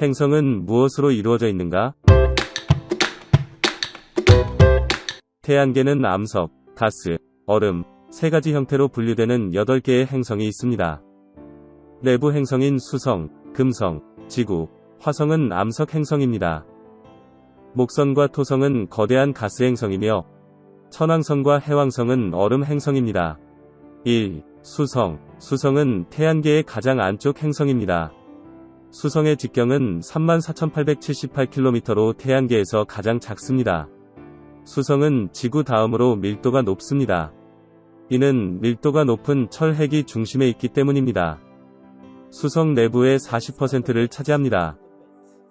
행성은 무엇으로 이루어져 있는가? 태양계는 암석, 가스, 얼음, 세 가지 형태로 분류되는 8개의 행성이 있습니다. 내부 행성인 수성, 금성, 지구, 화성은 암석 행성입니다. 목성과 토성은 거대한 가스 행성이며 천왕성과 해왕성은 얼음 행성입니다. 1. 수성. 수성은 태양계의 가장 안쪽 행성입니다. 수성의 직경은 34,878km로 태양계에서 가장 작습니다. 수성은 지구 다음으로 밀도가 높습니다. 이는 밀도가 높은 철핵이 중심에 있기 때문입니다. 수성 내부의 40%를 차지합니다.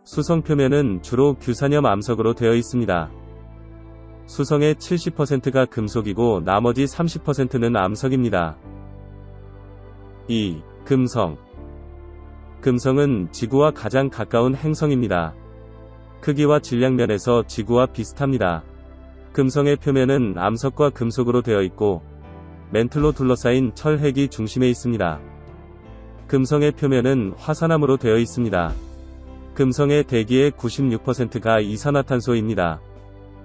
수성 표면은 주로 규산염 암석으로 되어 있습니다. 수성의 70%가 금속이고 나머지 30%는 암석입니다. 2. 금성. 금성은 지구와 가장 가까운 행성입니다. 크기와 질량 면에서 지구와 비슷합니다. 금성의 표면은 암석과 금속으로 되어 있고 멘틀로 둘러싸인 철핵이 중심에 있습니다. 금성의 표면은 화산암으로 되어 있습니다. 금성의 대기의 96%가 이산화탄소입니다.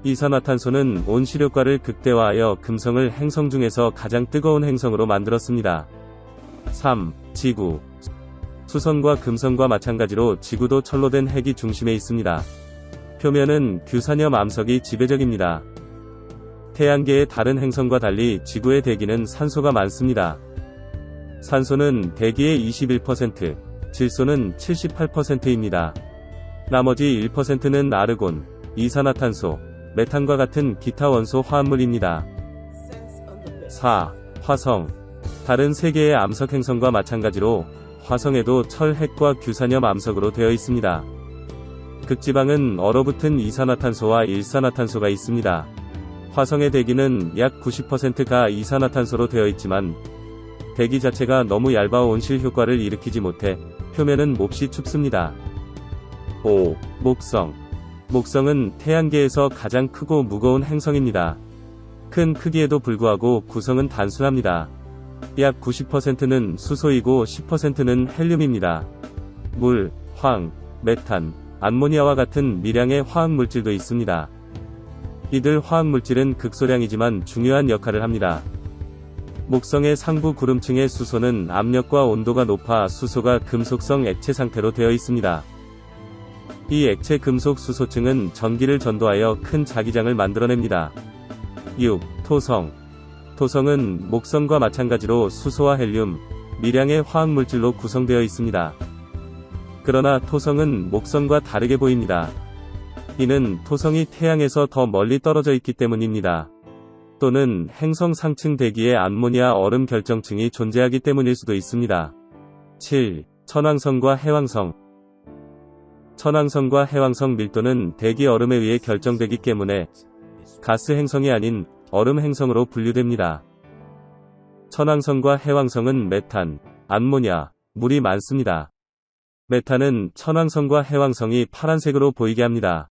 이산화탄소는 온실효과를 극대화하여 금성을 행성 중에서 가장 뜨거운 행성으로 만들었습니다. 3. 지구. 수성과 금성과 마찬가지로 지구도 철로 된 핵이 중심에 있습니다. 표면은 규산염 암석이 지배적입니다. 태양계의 다른 행성과 달리 지구의 대기는 산소가 많습니다. 산소는 대기의 21%, 질소는 78%입니다. 나머지 1%는 아르곤, 이산화탄소, 메탄과 같은 기타 원소 화합물입니다. 4. 화성. 다른 세계의 암석 행성과 마찬가지로 화성에도 철 핵과 규산염 암석으로 되어 있습니다. 극지방은 얼어붙은 이산화탄소와 일산화탄소가 있습니다. 화성의 대기는 약 90%가 이산화탄소로 되어 있지만 대기 자체가 너무 얇아 온실 효과를 일으키지 못해 표면은 몹시 춥습니다. 5. 목성. 목성은 태양계에서 가장 크고 무거운 행성입니다. 큰 크기에도 불구하고 구성은 단순합니다. 약 90%는 수소이고 10%는 헬륨입니다. 물, 황, 메탄, 암모니아와 같은 미량의 화학물질도 있습니다. 이들 화학물질은 극소량이지만 중요한 역할을 합니다. 목성의 상부 구름층의 수소는 압력과 온도가 높아 수소가 금속성 액체 상태로 되어 있습니다. 이 액체 금속 수소층은 전기를 전도하여 큰 자기장을 만들어냅니다. 6. 토성. 토성은 목성과 마찬가지로 수소와 헬륨, 미량의 화학물질로 구성되어 있습니다. 그러나 토성은 목성과 다르게 보입니다. 이는 토성이 태양에서 더 멀리 떨어져 있기 때문입니다. 또는 행성 상층 대기에 암모니아 얼음 결정층이 존재하기 때문일 수도 있습니다. 7. 천왕성과 해왕성 천왕성과 해왕성 밀도는 대기 얼음에 의해 결정되기 때문에 가스 행성이 아닌 얼음 행성으로 분류됩니다. 천왕성과 해왕성은 메탄, 암모니아, 물이 많습니다. 메탄은 천왕성과 해왕성이 파란색으로 보이게 합니다.